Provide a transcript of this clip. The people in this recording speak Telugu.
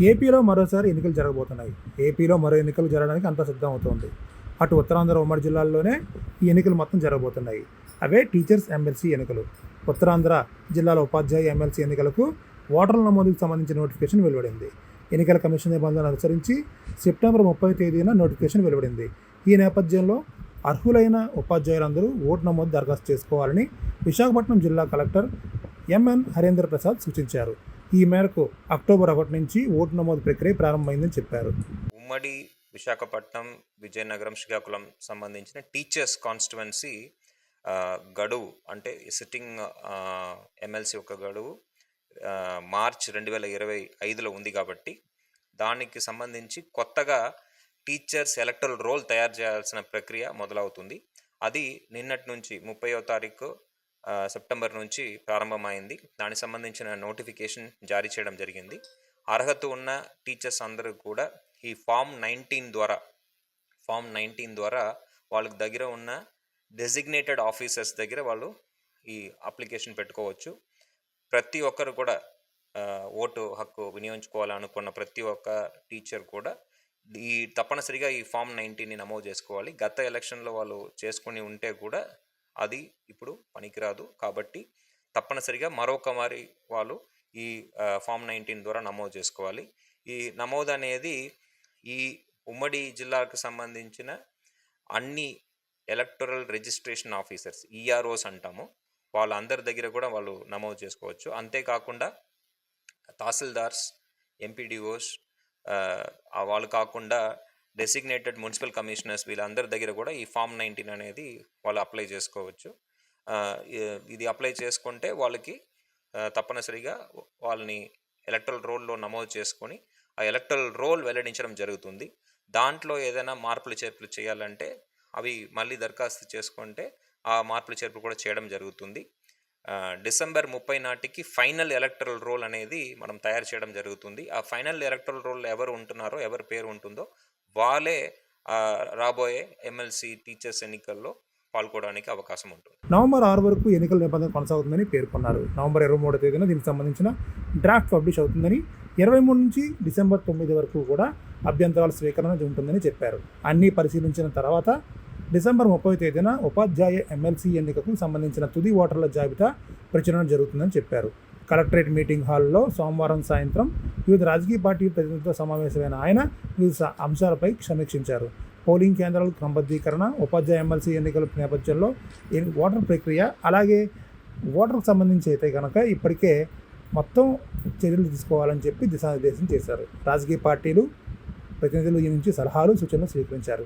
ఏపీలో మరోసారి ఎన్నికలు జరగబోతున్నాయి. ఏపీలో మరో ఎన్నికలు జరగడానికి అంత సిద్ధం అవుతోంది అటు ఉత్తరాంధ్ర ఉమ్మడి జిల్లాల్లోనే ఈ ఎన్నికలు మొత్తం జరగబోతున్నాయి. అవే టీచర్స్ ఎమ్మెల్సీ ఎన్నికలు. ఉత్తరాంధ్ర జిల్లాల ఉపాధ్యాయ ఎమ్మెల్సీ ఎన్నికలకు ఓటర్ల నమోదుకు సంబంధించిన నోటిఫికేషన్ వెలువడింది. ఎన్నికల కమిషన్ నిబంధనలు అనుసరించి సెప్టెంబర్ ముప్పై తేదీన నోటిఫికేషన్ వెలువడింది. ఈ నేపథ్యంలో అర్హులైన ఉపాధ్యాయులందరూ ఓటు నమోదు దరఖాస్తు చేసుకోవాలని విశాఖపట్నం జిల్లా కలెక్టర్ ఎంఎన్ హరేంద్ర ప్రసాద్ సూచించారు. ఈ మేరకు అక్టోబర్ ఒకటి నుంచి ఓటు నమోదు ప్రక్రియ ప్రారంభమైందని చెప్పారు. ఉమ్మడి విశాఖపట్నం విజయనగరం శ్రీకాకుళం సంబంధించిన టీచర్స్ కాన్స్టిట్యువెన్సీ గడువు అంటే సిట్టింగ్ ఎమ్మెల్సీ యొక్క గడువు మార్చ్ రెండు వేల ఇరవై ఐదులో ఉంది కాబట్టి దానికి సంబంధించి కొత్తగా టీచర్స్ ఎలక్టరల్ రోల్ తయారు చేయాల్సిన ప్రక్రియ మొదలవుతుంది. అది నిన్నటి నుంచి ముప్పయో తారీఖు సెప్టెంబర్ నుంచి ప్రారంభమైంది. దానికి సంబంధించిన నోటిఫికేషన్ జారీ చేయడం జరిగింది. అర్హత ఉన్న టీచర్స్ అందరూ కూడా ఈ ఫామ్ నైన్టీన్ ద్వారా ఫామ్ నైన్టీన్ ద్వారా వాళ్ళకి దగ్గర ఉన్న డెసిగ్నేటెడ్ ఆఫీసర్స్ దగ్గర వాళ్ళు ఈ అప్లికేషన్ పెట్టుకోవచ్చు. ప్రతి ఒక్కరు కూడా ఓటు హక్కు వినియోగించుకోవాలనుకున్న ప్రతి ఒక్క టీచర్ కూడా ఈ తప్పనిసరిగా ఈ ఫామ్ నైన్టీన్ని నమోదు చేసుకోవాలి. గత ఎలక్షన్లో వాళ్ళు చేసుకుని ఉంటే కూడా అది ఇప్పుడు పనికిరాదు. కాబట్టి తప్పనిసరిగా మరొక మరి వాళ్ళు ఈ ఫామ్ నైన్టీన్ ద్వారా నమోదు చేసుకోవాలి. ఈ నమోదు అనేది ఈ ఉమ్మడి జిల్లాకు సంబంధించిన అన్ని ఎలక్టరల్ రిజిస్ట్రేషన్ ఆఫీసర్స్ ఈఆర్ఓస్ అంటాము. వాళ్ళందరి దగ్గర కూడా వాళ్ళు నమోదు చేసుకోవచ్చు. అంతేకాకుండా తహసీల్దార్స్ ఎంపీడీఓస్ వాళ్ళు కాకుండా డెసిగ్నేటెడ్ మున్సిపల్ కమిషనర్స్ వీళ్ళందరి దగ్గర కూడా ఈ ఫామ్ నైన్టీన్ అనేది వాళ్ళు అప్లై చేసుకోవచ్చు. ఇది అప్లై చేసుకుంటే వాళ్ళకి తప్పనిసరిగా వాళ్ళని ఎలక్ట్రల్ రోల్లో నమోదు చేసుకొని ఆ ఎలక్ట్రల్ రోల్ వెల్లడించడం జరుగుతుంది. దాంట్లో ఏదైనా మార్పులు చేర్పులు చేయాలంటే అవి మళ్ళీ దరఖాస్తు చేసుకుంటే ఆ మార్పులు చేర్పులు కూడా చేయడం జరుగుతుంది. డిసెంబర్ ముప్పై నాటికి ఫైనల్ ఎలక్ట్రల్ రోల్ అనేది మనం తయారు చేయడం జరుగుతుంది. ఆ ఫైనల్ ఎలక్ట్రల్ రోల్ ఎవరు ఉంటున్నారో ఎవరి పేరు ఉంటుందో వాళ్ళే రాబోయే ఎమ్మెల్సీ టీచర్స్ ఎన్నికల్లో పాల్గొనడానికి అవకాశం ఉంటుంది. నవంబర్ ఆరు వరకు ఎన్నికల నిబంధన కొనసాగుతుందని పేర్కొన్నారు. నవంబర్ ఇరవై మూడో తేదీన దీనికి సంబంధించిన డ్రాఫ్ట్ పబ్లిష్ అవుతుందని ఇరవై మూడు నుంచి డిసెంబర్ తొమ్మిది వరకు కూడా అభ్యంతరాల స్వీకరణ ఉంటుందని చెప్పారు. అన్నీ పరిశీలించిన తర్వాత డిసెంబర్ ముప్పై తేదీన ఉపాధ్యాయ ఎమ్మెల్సీ ఎన్నికకు సంబంధించిన తుది ఓటర్ల జాబితా ప్రచురణ జరుగుతుందని చెప్పారు. కలెక్టరేట్ మీటింగ్ హాల్లో సోమవారం సాయంత్రం వివిధ రాజకీయ పార్టీ ప్రతినిధులతో సమావేశమైన ఆయన వివిధ అంశాలపై సమీక్షించారు. పోలింగ్ కేంద్రాల క్రమబద్ధీకరణ ఉపాధ్యాయ ఎమ్మెల్సీ ఎన్నికల నేపథ్యంలో ఓటర్ ప్రక్రియ అలాగే ఓటర్కు సంబంధించి అయితే కనుక ఇప్పటికే మొత్తం చర్యలు తీసుకోవాలని చెప్పి దిశానిర్దేశం చేశారు. రాజకీయ పార్టీలు ప్రతినిధుల నుంచి సలహాలు సూచనలు స్వీకరించారు.